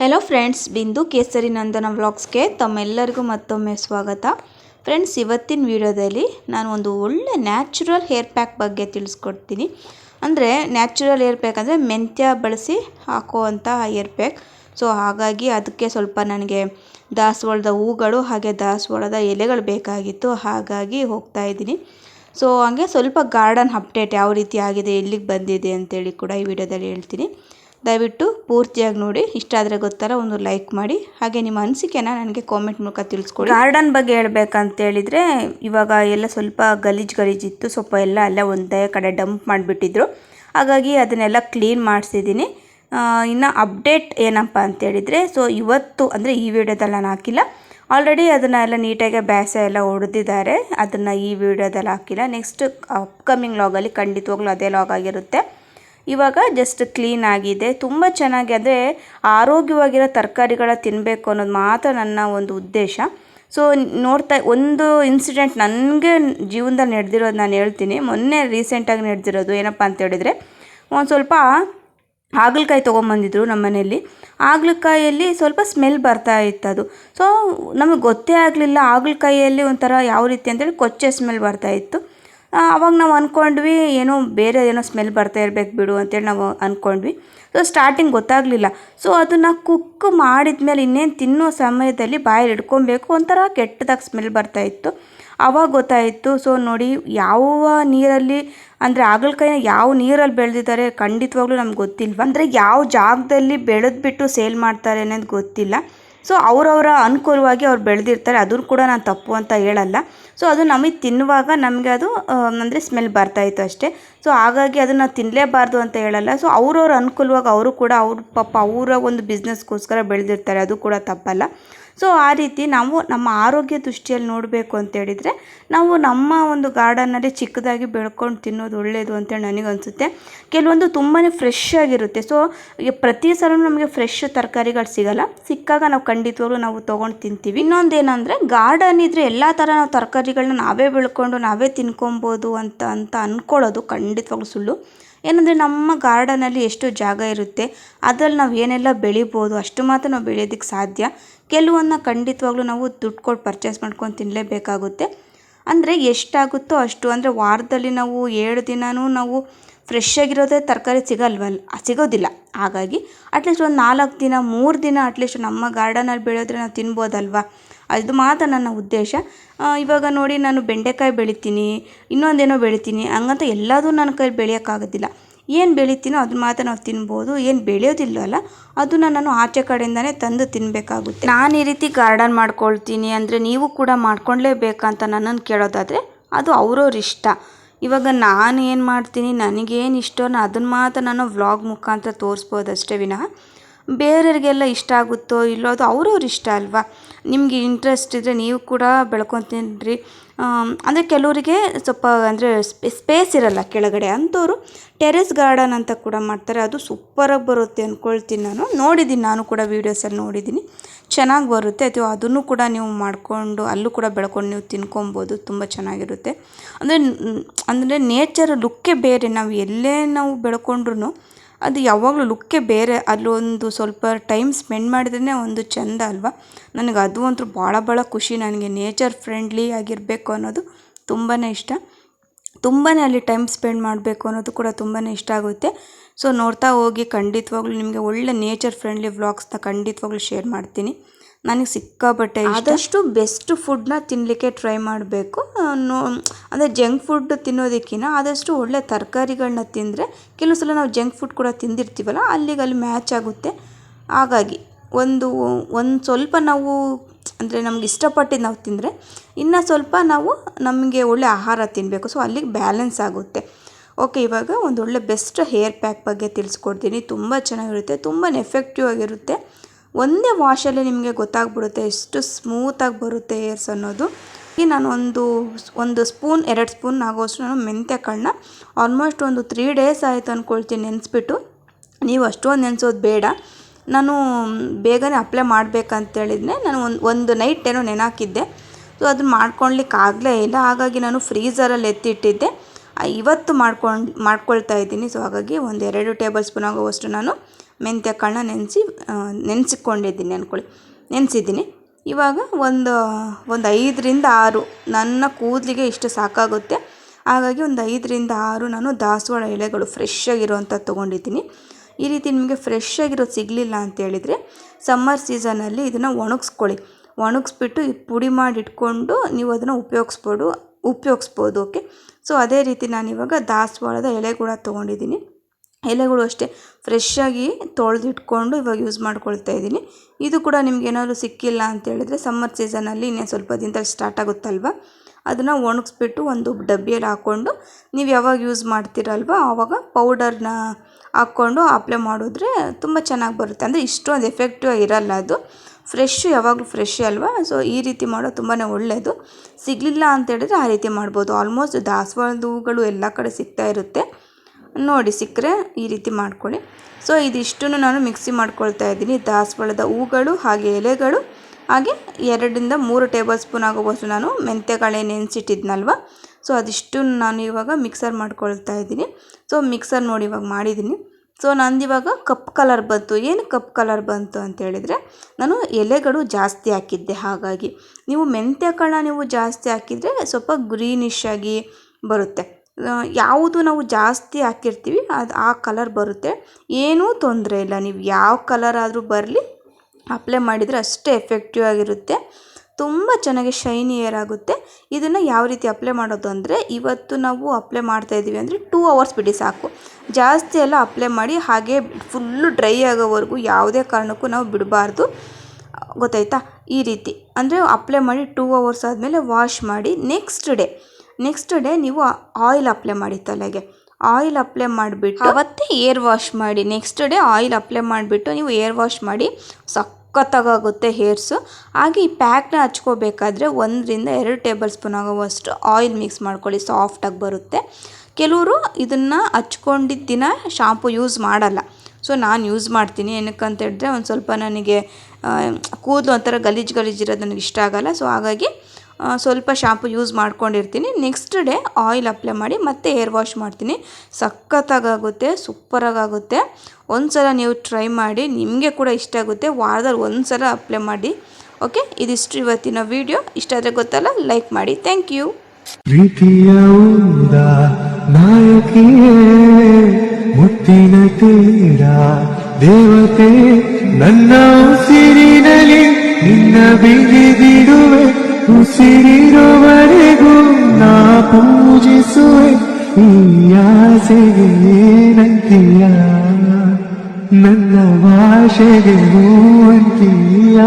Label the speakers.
Speaker 1: Hello friends ಬಿಂದು ಕೇಸರಿ ನಂದನ ವ್ಲಾಗ್ಸ್ಗೆ ತಮ್ಮೆಲ್ಲರಿಗೂ ಮತ್ತೊಮ್ಮೆ ಸ್ವಾಗತ. ಫ್ರೆಂಡ್ಸ್ ಇವತ್ತಿನ ವಿಡಿಯೋದಲ್ಲಿ ನಾನು ಒಂದು ಒಳ್ಳೆ ನ್ಯಾಚುರಲ್ ಹೇರ್ ಪ್ಯಾಕ್ ಬಗ್ಗೆ ತಿಳಿಸ್ಕೊಡ್ತೀನಿ. ಅಂದರೆ ನ್ಯಾಚುರಲ್ ಹೇರ್ ಪ್ಯಾಕ್ ಅಂದರೆ ಮೆಂತ್ಯ ಬಳಸಿ ಹಾಕುವಂಥ ಹೇರ್ ಪ್ಯಾಕ್ ಸೊ ಹಾಗಾಗಿ ಅದಕ್ಕೆ ಸ್ವಲ್ಪ ನನಗೆ ದಾಸವಾಳದ ಹೂಗಳು ಹಾಗೆ ದಾಸವಾಳದ ಎಲೆಗಳು ಬೇಕಾಗಿತ್ತು, ಹಾಗಾಗಿ ಹೋಗ್ತಾ ಇದ್ದೀನಿ. ಸೊ ಹಂಗೆ ಸ್ವಲ್ಪ ಗಾರ್ಡನ್ ಅಪ್ಡೇಟ್ ಯಾವ ರೀತಿ ಆಗಿದೆ, ಎಲ್ಲಿಗೆ ಬಂದಿದೆ ಅಂತೇಳಿ ಕೂಡ ಈ ವಿಡಿಯೋದಲ್ಲಿ ಹೇಳ್ತೀನಿ. ದಯವಿಟ್ಟು ಪೂರ್ತಿಯಾಗಿ ನೋಡಿ. ಇಷ್ಟ ಆದರೆ ಗೊತ್ತಲ್ಲ ಒಂದು ಲೈಕ್ ಮಾಡಿ. ಹಾಗೆ ನಿಮ್ಮ ಅನಿಸಿಕೆನ ನನಗೆ ಕಾಮೆಂಟ್ ಮೂಲಕ ತಿಳಿಸ್ಕೊಡಿ. ಗಾರ್ಡನ್ ಬಗ್ಗೆ ಹೇಳ್ಬೇಕಂತ ಹೇಳಿದರೆ, ಇವಾಗ ಎಲ್ಲ ಸ್ವಲ್ಪ ಗಲೀಜು ಇತ್ತು. ಸ್ವಲ್ಪ ಎಲ್ಲ ಅಲ್ಲೇ ಒಂದೇ ಕಡೆ ಡಂಪ್ ಮಾಡಿಬಿಟ್ಟಿದ್ರು. ಹಾಗಾಗಿ ಅದನ್ನೆಲ್ಲ ಕ್ಲೀನ್ ಮಾಡಿಸಿದ್ದೀನಿ. ಇನ್ನು ಅಪ್ಡೇಟ್ ಏನಪ್ಪ ಅಂತೇಳಿದರೆ ಸೊ ಇವತ್ತು ಅಂದರೆ ಈ ವಿಡಿಯೋದಲ್ಲಿ ನಾನು ಹಾಕಿಲ್ಲ. ಆಲ್ರೆಡಿ ಅದನ್ನು ಎಲ್ಲ ನೀಟಾಗಿ ಬ್ಯಾಸ ಎಲ್ಲ ಹೊಡೆದಿದ್ದಾರೆ ಅದನ್ನು ಈ ವಿಡಿಯೋದಲ್ಲಿ ಹಾಕಿಲ್ಲ. ನೆಕ್ಸ್ಟ್ ಅಪ್ಕಮಿಂಗ್ ಲಾಗಲ್ಲಿ ಖಂಡಿತವಾಗ್ಲೂ ಅದೇ ಲಾಗ್ ಆಗಿರುತ್ತೆ. ಇವಾಗ ಜಸ್ಟ್ ಕ್ಲೀನ್ ಆಗಿದೆ. ತುಂಬ ಚೆನ್ನಾಗಿ ಅಂದರೆ ಆರೋಗ್ಯವಾಗಿರೋ ತರಕಾರಿಗಳ ತಿನ್ನಬೇಕು ಅನ್ನೋದು ಮಾತ್ರ ನನ್ನ ಒಂದು ಉದ್ದೇಶ. ಸೊ ನೋಡ್ತಾ, ಒಂದು ಇನ್ಸಿಡೆಂಟ್ ನನಗೆ ಜೀವನದಲ್ಲಿ ನಡೆದಿರೋದು ನಾನು ಹೇಳ್ತೀನಿ. ಮೊನ್ನೆ ರೀಸೆಂಟಾಗಿ ನಡೆದಿರೋದು ಏನಪ್ಪ ಅಂತ ಹೇಳಿದರೆ, ಒಂದು ಸ್ವಲ್ಪ ಹಾಗಲಕಾಯಿ ತೊಗೊಂಬಂದಿದ್ರು ನಮ್ಮ ಮನೆಯಲ್ಲಿ. ಹಾಗಲಕಾಯಲ್ಲಿ ಸ್ವಲ್ಪ ಸ್ಮೆಲ್ ಬರ್ತಾ ಇತ್ತು ಅದು ಸೊ ನಮಗೆ ಗೊತ್ತೇ ಆಗಲಿಲ್ಲ ಹಾಗಲಕಾಯಿಯಲ್ಲಿ ಒಂಥರ ಯಾವ ರೀತಿ ಅಂತೇಳಿ ಕೊಚ್ಚೆ ಸ್ಮೆಲ್ ಬರ್ತಾ ಇತ್ತು. ಅವಾಗ ನಾವು ಅಂದ್ಕೊಂಡ್ವಿ ಏನೋ ಬೇರೆ ಏನೋ ಸ್ಮೆಲ್ ಬರ್ತಾ ಇರ್ಬೇಕು ಬಿಡು ಅಂತೇಳಿ ನಾವು ಅಂದ್ಕೊಂಡ್ವಿ ಸೊ ಸ್ಟಾರ್ಟಿಂಗ್ ಗೊತ್ತಾಗಲಿಲ್ಲ. ಸೊ ಅದನ್ನು ಕುಕ್ ಮಾಡಿದ ಮೇಲೆ ಇನ್ನೇನು ತಿನ್ನೋ ಸಮಯದಲ್ಲಿ ಬಾಯಲ್ಲಿ ಇಟ್ಕೊಬೇಕು ಒಂಥರ ಕೆಟ್ಟದಾಗಿ ಸ್ಮೆಲ್ ಬರ್ತಾ ಇತ್ತು. ಆವಾಗ ಗೊತ್ತಾಯಿತು. ಸೊ ನೋಡಿ ಯಾವ ನೀರಲ್ಲಿ, ಅಂದರೆ ಹಾಗಲಕಾಯಿನ ಯಾವ ನೀರಲ್ಲಿ ಬೆಳೆದಿದ್ದಾರೆ ಖಂಡಿತವಾಗ್ಲೂ ನಮ್ಗೆ ಗೊತ್ತಿಲ್ವ. ಅಂದರೆ ಯಾವ ಜಾಗದಲ್ಲಿ ಬೆಳೆದ್ಬಿಟ್ಟು ಸೇಲ್ ಮಾಡ್ತಾರೆ ಅನ್ನೋದು ಗೊತ್ತಿಲ್ಲ. ಸೊ ಅವರವರ ಅನುಕೂಲವಾಗಿ ಅವ್ರು ಬೆಳೆದಿರ್ತಾರೆ. ಅದನ್ನು ಕೂಡ ನಾನು ತಪ್ಪು ಅಂತ ಹೇಳಲ್ಲ. ಸೊ ಅದು ನಮಗೆ ತಿನ್ನುವಾಗ ನಮಗೆ ಅದು ಅಂದರೆ ಸ್ಮೆಲ್ ಬರ್ತಾಯಿತ್ತು ಅಷ್ಟೇ. ಸೊ ಹಾಗಾಗಿ ಅದನ್ನು ತಿನ್ನಲೇಬಾರ್ದು ಅಂತ ಹೇಳಲ್ಲ. ಸೊ ಅವ್ರವ್ರ ಅನುಕೂಲವಾಗಿ ಅವರು ಕೂಡ ಅವ್ರ ಪಾಪ ಅವರ ಒಂದು ಬಿಸ್ನೆಸ್ಗೋಸ್ಕರ ಬೆಳೆದಿರ್ತಾರೆ. ಅದು ಕೂಡ ತಪ್ಪಲ್ಲ. ಸೊ, ಆ ರೀತಿ ನಾವು ನಮ್ಮ ಆರೋಗ್ಯ ದೃಷ್ಟಿಯಲ್ಲಿ ನೋಡಬೇಕು ಅಂತೇಳಿದರೆ ನಾವು ನಮ್ಮ ಒಂದು ಗಾರ್ಡನಲ್ಲಿ ಚಿಕ್ಕದಾಗಿ ಬೆಳ್ಕೊಂಡು ತಿನ್ನೋದು ಒಳ್ಳೆಯದು ಅಂತೇಳಿ ನನಗನ್ಸುತ್ತೆ. ಕೆಲವೊಂದು ತುಂಬಾ ಫ್ರೆಶ್ ಆಗಿರುತ್ತೆ. ಸೊ ಪ್ರತಿ ಸಲ ನಮಗೆ ಫ್ರೆಶ್ ತರಕಾರಿಗಳು ಸಿಗಲ್ಲ. ಸಿಕ್ಕಾಗ ನಾವು ಖಂಡಿತವಾಗ್ಲೂ ನಾವು ತೊಗೊಂಡು ತಿಂತೀವಿ. ಇನ್ನೊಂದು ಏನಂದರೆ ಗಾರ್ಡನ್ ಇದ್ದರೆ ಎಲ್ಲ ಥರ ನಾವು ತರಕಾರಿಗಳನ್ನ ನಾವೇ ಬೆಳ್ಕೊಂಡು ನಾವೇ ತಿನ್ಕೊಬೋದು ಅಂತ ಅಂತ ಅಂದ್ಕೊಳ್ಳೋದು ಖಂಡಿತವಾಗ್ಲೂ ಸುಳ್ಳು. ಏನಂದರೆ ನಮ್ಮ ಗಾರ್ಡನಲ್ಲಿ ಎಷ್ಟು ಜಾಗ ಇರುತ್ತೆ. ಅದರಲ್ಲಿ ನಾವು ಏನೆಲ್ಲ ಬೆಳಿಬೋದು, ಅಷ್ಟು ಮಾತ್ರ ನಾವು ಬೆಳೆಯೋದಕ್ಕೆ ಸಾಧ್ಯ. ಕೆಲವನ್ನ ಖಂಡಿತವಾಗ್ಲೂ ನಾವು ದುಡ್ಡು ಕೊಟ್ಟು ಪರ್ಚೇಸ್ ಮಾಡ್ಕೊಂಡು ತಿನ್ನಲೇಬೇಕಾಗುತ್ತೆ ಅಂದರೆ ಎಷ್ಟಾಗುತ್ತೋ ಅಷ್ಟು, ಅಂದರೆ ವಾರದಲ್ಲಿ ನಾವು ಏಳು ದಿನವೂ ನಾವು ಫ್ರೆಶ್ ಆಗಿರೋದೇ ತರಕಾರಿ ಸಿಗಲ್ವಲ್ಲ ಸಿಗೋದಿಲ್ಲ. ಹಾಗಾಗಿ ಅಟ್ಲೀಸ್ಟ್ ಒಂದು ನಾಲ್ಕು ದಿನ, ಮೂರು ದಿನ ಅಟ್ಲೀಸ್ಟ್ ನಮ್ಮ ಗಾರ್ಡನಲ್ಲಿ ಬೆಳೆಯೋದ್ರೆ ನಾವು ತಿನ್ಬೋದಲ್ವ? ಅದು ಮಾತ್ರ ನನ್ನ ಉದ್ದೇಶ. ಇವಾಗ ನೋಡಿ ನಾನು ಬೆಂಡೆಕಾಯಿ ಬೆಳಿತೀನಿ, ಇನ್ನೊಂದೇನೋ ಬೆಳಿತೀನಿ, ಹಂಗಂತ ಎಲ್ಲದೂ ನನ್ನ ಕೈಲಿ ಬೆಳೆಯೋಕ್ಕಾಗೋದಿಲ್ಲ. ಏನು ಬೆಳಿತೀನೋ ಅದನ್ನ ಮಾತ್ರ ನಾವು ತಿನ್ಬೋದು, ಏನು ಬೆಳೆಯೋದಿಲ್ವಲ್ಲ ಅದನ್ನು ನಾನು ಆಚೆ ಕಡೆಯಿಂದನೇ ತಂದು ತಿನ್ನಬೇಕಾಗುತ್ತೆ ನಾನು ಈ ರೀತಿ ಗಾರ್ಡನ್ ಮಾಡ್ಕೊಳ್ತೀನಿ ಅಂದರೆ ನೀವು ಕೂಡ ಮಾಡ್ಕೊಳ್ಲೇಬೇಕಂತ ನನ್ನನ್ನು ಕೇಳೋದಾದರೆ ಅದು ಅವ್ರವ್ರ ಇಷ್ಟ. ಇವಾಗ ನಾನು ಏನು ಮಾಡ್ತೀನಿ, ನನಗೇನು ಇಷ್ಟೋ ಅದನ್ನು ಮಾತ್ರ ನಾನು ವ್ಲಾಗ್ ಮುಖಾಂತರ ತೋರಿಸ್ಬೋದು ಅಷ್ಟೇ ವಿನಃ. ಬೇರೆಯವ್ರಿಗೆಲ್ಲ ಇಷ್ಟ ಆಗುತ್ತೋ ಇಲ್ಲೋ ಅದು ಅವ್ರವ್ರ ಇಷ್ಟ ಅಲ್ವಾ? ನಿಮಗೆ ಇಂಟ್ರೆಸ್ಟ್ ಇದ್ದರೆ ನೀವು ಕೂಡ ಬೆಳ್ಕೊತೀನಿ ಅಂದರೆ ಕೆಲವರಿಗೆ ಸ್ವಲ್ಪ ಅಂದರೆ ಸ್ಪೇಸ್ ಇರಲ್ಲ ಕೆಳಗಡೆ. ಅಂಥವ್ರು ಟೆರೆಸ್ ಗಾರ್ಡನ್ ಅಂತ ಕೂಡ ಮಾಡ್ತಾರೆ. ಅದು ಸೂಪರಾಗಿ ಬರುತ್ತೆ ಅಂದ್ಕೊಳ್ತೀನಿ ನಾನು. ನೋಡಿದ್ದೀನಿ ನಾನು ಕೂಡ ವೀಡಿಯೋಸಲ್ಲಿ ನೋಡಿದ್ದೀನಿ ಚೆನ್ನಾಗಿ ಬರುತ್ತೆ. ಅಥವಾ ಅದನ್ನು ಕೂಡ ನೀವು ಮಾಡಿಕೊಂಡು, ಅಲ್ಲೂ ಕೂಡ ಬೆಳ್ಕೊಂಡು ನೀವು ತಿನ್ಕೊಬೋದು. ತುಂಬ ಚೆನ್ನಾಗಿರುತ್ತೆ. ಅಂದರೆ ಅಂದರೆ ನೇಚರ್ ಲುಕ್ಕೇ ಬೇರೆ. ನಾವು ಎಲ್ಲೇ ನಾವು ಬೆಳ್ಕೊಂಡ್ರು ಅದು ಯಾವಾಗಲೂ ಲುಕ್ಕೇ ಬೇರೆ. ಅಲ್ಲೊಂದು ಸ್ವಲ್ಪ ಟೈಮ್ ಸ್ಪೆಂಡ್ ಮಾಡಿದ್ರೇ ಒಂದು ಚೆಂದ ಅಲ್ವಾ? ನನಗೆ ಅದು ಅಂತೂ ಭಾಳ ಭಾಳ ಖುಷಿ. ನನಗೆ ನೇಚರ್ ಫ್ರೆಂಡ್ಲಿ ಆಗಿರಬೇಕು ಅನ್ನೋದು ತುಂಬಾ ಇಷ್ಟ. ತುಂಬಾ ಅಲ್ಲಿ ಟೈಮ್ ಸ್ಪೆಂಡ್ ಮಾಡಬೇಕು ಅನ್ನೋದು ಕೂಡ ತುಂಬಾ ಇಷ್ಟ ಆಗುತ್ತೆ. ಸೊ ನೋಡ್ತಾ ಹೋಗಿ ಖಂಡಿತವಾಗ್ಲೂ ನಿಮಗೆ ಒಳ್ಳೆ ನೇಚರ್ ಫ್ರೆಂಡ್ಲಿ ವ್ಲಾಗ್ಸ್ನ ಖಂಡಿತವಾಗ್ಲೂ ಶೇರ್ ಮಾಡ್ತೀನಿ. ನನಗೆ ಸಿಕ್ಕಾಪಟ್ಟೆ ಆದಷ್ಟು ಬೆಸ್ಟ್ ಫುಡ್ನ ತಿನ್ನಲಿಕ್ಕೆ ಟ್ರೈ ಮಾಡಬೇಕು. ನೋ, ಅಂದರೆ ಜಂಕ್ ಫುಡ್ ತಿನ್ನೋದಕ್ಕಿಂತ ಆದಷ್ಟು ಒಳ್ಳೆ ತರಕಾರಿಗಳನ್ನ ತಿಂದರೆ ಕೆಲವು ಸಲ ನಾವು ಜಂಕ್ ಫುಡ್ ಕೂಡ ತಿಂದಿರ್ತೀವಲ್ಲ, ಅಲ್ಲಿಗೆ ಅಲ್ಲಿ ಮ್ಯಾಚ್ ಆಗುತ್ತೆ. ಹಾಗಾಗಿ ಒಂದು ಒಂದು ಸ್ವಲ್ಪ ನಾವು, ಅಂದರೆ ನಮ್ಗೆ ಇಷ್ಟಪಟ್ಟಿದ್ದು ನಾವು ತಿಂದರೆ ಇನ್ನು ಸ್ವಲ್ಪ ನಾವು ನಮಗೆ ಒಳ್ಳೆ ಆಹಾರ ತಿನ್ನಬೇಕು ಸೊ ಅಲ್ಲಿಗೆ ಬ್ಯಾಲೆನ್ಸ್ ಆಗುತ್ತೆ. ಓಕೆ ಇವಾಗ ಒಂದು ಒಳ್ಳೆ ಬೆಸ್ಟ್ ಹೇರ್ ಪ್ಯಾಕ್ ಬಗ್ಗೆ ತಿಳಿಸ್ಕೊಡ್ತೀನಿ. ತುಂಬ ಚೆನ್ನಾಗಿರುತ್ತೆ ತುಂಬಾ ಎಫೆಕ್ಟಿವ್ ಆಗಿರುತ್ತೆ. ಒಂದೇ ವಾಶಲ್ಲಿ ನಿಮಗೆ ಗೊತ್ತಾಗ್ಬಿಡುತ್ತೆ, ಎಷ್ಟು ಸ್ಮೂತಾಗಿ ಬರುತ್ತೆ ಹೇರ್ಸ್ ಅನ್ನೋದು. ಈ ನಾನು ಒಂದು ಒಂದು ಸ್ಪೂನ್, ಎರಡು ಸ್ಪೂನ್ ಆಗೋಷ್ಟು ನಾನು ಮೆಂತ್ಯ ಕಾಳನ್ನ ಆಲ್ಮೋಸ್ಟ್ ಒಂದು ತ್ರೀ ಡೇಸ್ ಆಯಿತು ಅಂದ್ಕೊಳ್ತೀನಿ ನೆನೆಸ್ಬಿಟ್ಟು. ನೀವು ಅಷ್ಟೊಂದು ನೆನೆಸೋದು ಬೇಡ. ನಾನು ಬೇಗನೆ ಅಪ್ಲೈ ಮಾಡಬೇಕಂತೇಳಿದ್ರೆ ನಾನು ಒಂದು ಒಂದು ನೈಟ್ ಏನೋ ನೆನಾಕಿದ್ದೆ. ಸೊ ಅದನ್ನ ಮಾಡ್ಕೊಳ್ಲಿಕ್ಕೆ ಆಗಲೇ ಇಲ್ಲ. ಹಾಗಾಗಿ ನಾನು ಫ್ರೀಝರಲ್ಲಿ ಎತ್ತಿಟ್ಟಿದ್ದೆ. ಇವತ್ತು ಮಾಡ್ಕೊಂಡು, ಮಾಡ್ಕೊಳ್ತಾ ಇದ್ದೀನಿ. ಸೊ ಹಾಗಾಗಿ ಒಂದು ಎರಡು ಟೇಬಲ್ ಸ್ಪೂನ್ ಆಗೋವಷ್ಟು ನಾನು ಮೆಂತ್ಯ ಕಾಳನ್ನ ನೆನೆಸಿ ನೆನೆಸಿಕೊಂಡಿದ್ದೀನಿ ಅಂದ್ಕೊಳ್ಳಿ ನೆನೆಸಿದ್ದೀನಿ. ಇವಾಗ ಒಂದು ಒಂದು ಐದರಿಂದ ಆರು, ನನ್ನ ಕೂದಲಿಗೆ ಇಷ್ಟು ಸಾಕಾಗುತ್ತೆ. ಹಾಗಾಗಿ ಒಂದು ಐದರಿಂದ ಆರು ನಾನು ದಾಸವಾಳ ಎಲೆಗಳು ಫ್ರೆಶ್ ತೊಗೊಂಡಿದ್ದೀನಿ. ಈ ರೀತಿ ನಿಮಗೆ ಫ್ರೆಶ್ ಆಗಿರೋದು ಸಿಗಲಿಲ್ಲ ಅಂತ ಹೇಳಿದರೆ ಸಮ್ಮರ್ ಸೀಸನಲ್ಲಿ ಇದನ್ನು ಒಣಗಿಸ್ಕೊಳ್ಳಿ. ಒಣಗಿಸ್ಬಿಟ್ಟು ಪುಡಿ ಮಾಡಿಟ್ಕೊಂಡು ನೀವು ಅದನ್ನು ಉಪಯೋಗಿಸ್ಬೋದು ಉಪಯೋಗಿಸ್ಬೋದು ಓಕೆ ಸೊ ಅದೇ ರೀತಿ ನಾನಿವಾಗ ದಾಸವಾಳದ ಎಲೆ ಕೂಡ ತೊಗೊಂಡಿದ್ದೀನಿ. ಎಲೆಗಳು ಅಷ್ಟೇ ಫ್ರೆಶ್ಶಾಗಿ ತೊಳೆದಿಟ್ಕೊಂಡು ಇವಾಗ ಯೂಸ್ ಮಾಡ್ಕೊಳ್ತಾ ಇದ್ದೀನಿ. ಇದು ಕೂಡ ನಿಮ್ಗೆ ಏನಾದರೂ ಸಿಕ್ಕಿಲ್ಲ ಅಂತ ಹೇಳಿದರೆ ಸಮ್ಮರ್ ಸೀಸನಲ್ಲಿ ಇನ್ನೇನು ಸ್ವಲ್ಪ ದಿನದಲ್ಲಿ ಸ್ಟಾರ್ಟ್ ಆಗುತ್ತಲ್ವ? ಅದನ್ನು ಒಣಗಿಸ್ಬಿಟ್ಟು ಒಂದು ಡಬ್ಬಿಯಲ್ಲಿ ಹಾಕ್ಕೊಂಡು ನೀವು ಯಾವಾಗ ಯೂಸ್ ಮಾಡ್ತೀರಲ್ವ ಆವಾಗ ಪೌಡರ್ನ ಹಾಕ್ಕೊಂಡು ಅಪ್ಲೈ ಮಾಡಿದ್ರೆ ತುಂಬ ಚೆನ್ನಾಗಿ ಬರುತ್ತೆ. ಅಂದರೆ ಇಷ್ಟೊಂದು ಎಫೆಕ್ಟಿವ್ ಇರಲ್ಲ ಅದು. ಫ್ರೆಶ್ ಯಾವಾಗಲೂ ಫ್ರೆಶ್ ಅಲ್ವಾ? ಸೊ ಈ ರೀತಿ ಮಾಡೋದು ತುಂಬಾ ಒಳ್ಳೆಯದು ಸಿಗಲಿಲ್ಲ ಅಂತ ಹೇಳಿದ್ರೆ ಆ ರೀತಿ ಮಾಡ್ಬೋದು. ಆಲ್ಮೋಸ್ಟ್ ದಾಸವಾಳದ ಹೂಗಳು ಎಲ್ಲ ಕಡೆ ಸಿಗ್ತಾ ಇರುತ್ತೆ. ನೋಡಿ ಸಿಕ್ಕರೆ ಈ ರೀತಿ ಮಾಡ್ಕೊಳ್ಳಿ. ಸೊ ಇದಿಷ್ಟನ್ನು ನಾನು ಮಿಕ್ಸಿ ಮಾಡ್ಕೊಳ್ತಾ ಇದ್ದೀನಿ. ದಾಸವಾಳದ ಹೂಗಳು ಹಾಗೆ ಎಲೆಗಳು, ಹಾಗೆ ಎರಡರಿಂದ ಮೂರು ಟೇಬಲ್ ಸ್ಪೂನ್ ಆಗುವಷ್ಟು ನಾನು ಮೆಂತ್ಯಕಾಳೆ ನೆನೆಸಿಟ್ಟಿದ್ನಲ್ವ? ಸೊ ಅದಿಷ್ಟು ನಾನು ಇವಾಗ ಮಿಕ್ಸರ್ ಮಾಡ್ಕೊಳ್ತಾ ಇದ್ದೀನಿ. ಸೊ ಮಿಕ್ಸರ್ ನೋಡಿ ಇವಾಗ ಮಾಡಿದ್ದೀನಿ. ಸೊ ನಂದು ಇವಾಗ ಕಪ್ ಕಲರ್ ಬಂತು. ಏನು ಕಪ್ ಕಲರ್ ಬಂತು ಅಂತೇಳಿದರೆ ನಾನು ಎಲೆಗಳು ಜಾಸ್ತಿ ಹಾಕಿದ್ದೆ. ಹಾಗಾಗಿ ನೀವು ಮೆಂತ್ಯ ನೀವು ಜಾಸ್ತಿ ಹಾಕಿದರೆ ಸ್ವಲ್ಪ ಗ್ರೀನಿಶ್ ಆಗಿ ಬರುತ್ತೆ. ಯಾವುದು ನಾವು ಜಾಸ್ತಿ ಹಾಕಿರ್ತೀವಿ, ಅದು ಆ ಕಲರ್ ಬರುತ್ತೆ. ಏನೂ ತೊಂದರೆ ಇಲ್ಲ, ನೀವು ಯಾವ ಕಲರ್ ಆದರೂ ಬರಲಿ ಅಪ್ಲೈ ಮಾಡಿದರೆ ಅಷ್ಟೇ ಎಫೆಕ್ಟಿವ್ ಆಗಿರುತ್ತೆ. ತುಂಬ ಚೆನ್ನಾಗಿ ಶೈನಿ ಏರ್ ಆಗುತ್ತೆ. ಇದನ್ನು ಯಾವ ರೀತಿ ಅಪ್ಲೈ ಮಾಡೋದು ಅಂದರೆ, ಇವತ್ತು ನಾವು ಅಪ್ಲೈ ಮಾಡ್ತಾ ಇದ್ದೀವಿ ಅಂದರೆ ಟೂ ಅವರ್ಸ್ ಬಿಡಿ ಸಾಕು. ಜಾಸ್ತಿ ಎಲ್ಲ ಅಪ್ಲೈ ಮಾಡಿ, ಹಾಗೆ ಫುಲ್ಲು ಡ್ರೈ ಆಗೋವರೆಗೂ ಯಾವುದೇ ಕಾರಣಕ್ಕೂ ನಾವು ಬಿಡಬಾರ್ದು. ಗೊತ್ತಾಯ್ತಾ? ಈ ರೀತಿ. ಅಂದರೆ ಅಪ್ಲೈ ಮಾಡಿ ಟೂ ಅವರ್ಸ್ ಆದಮೇಲೆ ವಾಶ್ ಮಾಡಿ ನೆಕ್ಸ್ಟ್ ಡೇ ನೆಕ್ಸ್ಟ್ ಡೇ ನೀವು ಆಯಿಲ್ ಅಪ್ಲೈ ಮಾಡಿ ತಲೆಗೆ. ಆಯಿಲ್ ಅಪ್ಲೈ ಮಾಡಿಬಿಟ್ಟು ಅವತ್ತೇ ಏರ್ ವಾಶ್ ಮಾಡಿ. ನೆಕ್ಸ್ಟ್ ಡೇ ಆಯಿಲ್ ಅಪ್ಲೈ ಮಾಡಿಬಿಟ್ಟು ನೀವು ಏರ್ ವಾಶ್ ಮಾಡಿ ಸಖತ್ತಾಗುತ್ತೆ ಹೇರ್ಸು ಹಾಗೆ ಈ ಪ್ಯಾಕ್ನ ಹಚ್ಕೋಬೇಕಾದ್ರೆ ಒಂದರಿಂದ ಎರಡು ಟೇಬಲ್ ಸ್ಪೂನ್ ಆಗುವಷ್ಟು ಆಯಿಲ್ ಮಿಕ್ಸ್ ಮಾಡ್ಕೊಳ್ಳಿ ಸಾಫ್ಟಾಗಿ ಬರುತ್ತೆ. ಕೆಲವರು ಇದನ್ನು ಹಚ್ಕೊಂಡಿದ್ದ ದಿನ ಶಾಂಪು ಯೂಸ್ ಮಾಡಲ್ಲ. ಸೊ ನಾನು ಯೂಸ್ ಮಾಡ್ತೀನಿ. ಏನಕ್ಕೆ ಅಂತ ಹೇಳಿದ್ರೆ ಒಂದು ಸ್ವಲ್ಪ ನನಗೆ ಕೂದಲು ಒಂಥರ ಗಲೀಜು ಗಲೀಜು ಇರೋದು ನನಗೆ ಇಷ್ಟ ಆಗಲ್ಲ. ಸೊ ಹಾಗಾಗಿ ಸ್ವಲ್ಪ ಶಾಂಪು ಯೂಸ್ ಮಾಡ್ಕೊಂಡಿರ್ತೀನಿ. ನೆಕ್ಸ್ಟ್ ಡೇ ಆಯಿಲ್ ಅಪ್ಲೈ ಮಾಡಿ ಮತ್ತೆ ಏರ್ ವಾಶ್ ಮಾಡ್ತೀನಿ. ಸಖತ್ತಾಗುತ್ತೆ ಸೂಪರಾಗುತ್ತೆ ಒಂದು ಸಲ ನೀವು ಟ್ರೈ ಮಾಡಿ, ನಿಮಗೆ ಕೂಡ ಇಷ್ಟ ಆಗುತ್ತೆ. ವಾರದಲ್ಲಿ ಒಂದು ಸಲ ಅಪ್ಲೈ ಮಾಡಿ ಓಕೆ ಇದಿಷ್ಟು ಇವತ್ತಿನ ವಿಡಿಯೋ ಇಷ್ಟ ಆದರೆ ಗೊತ್ತಲ್ಲ ಲೈಕ್ ಮಾಡಿ. ಥ್ಯಾಂಕ್ ಯು
Speaker 2: ಪ್ರೀತಿಯ ಮುತ್ತಿನ ತೀರ, ದೇವತೆ ನನ್ನ ಸಿರಿನಲ್ಲಿ ನಿನ್ನ ಬಿಗಿದಿಡುವೆ ಉಸಿರಿರುವವರೆಗೂ ನಾ ಪೂಜಿಸುವೆ ಈ ಆಸೆಗೆ ಏನಂತೀಯ ನನ್ನ ಭಾಷೆಗೆ ಹೂವಂತೀಯ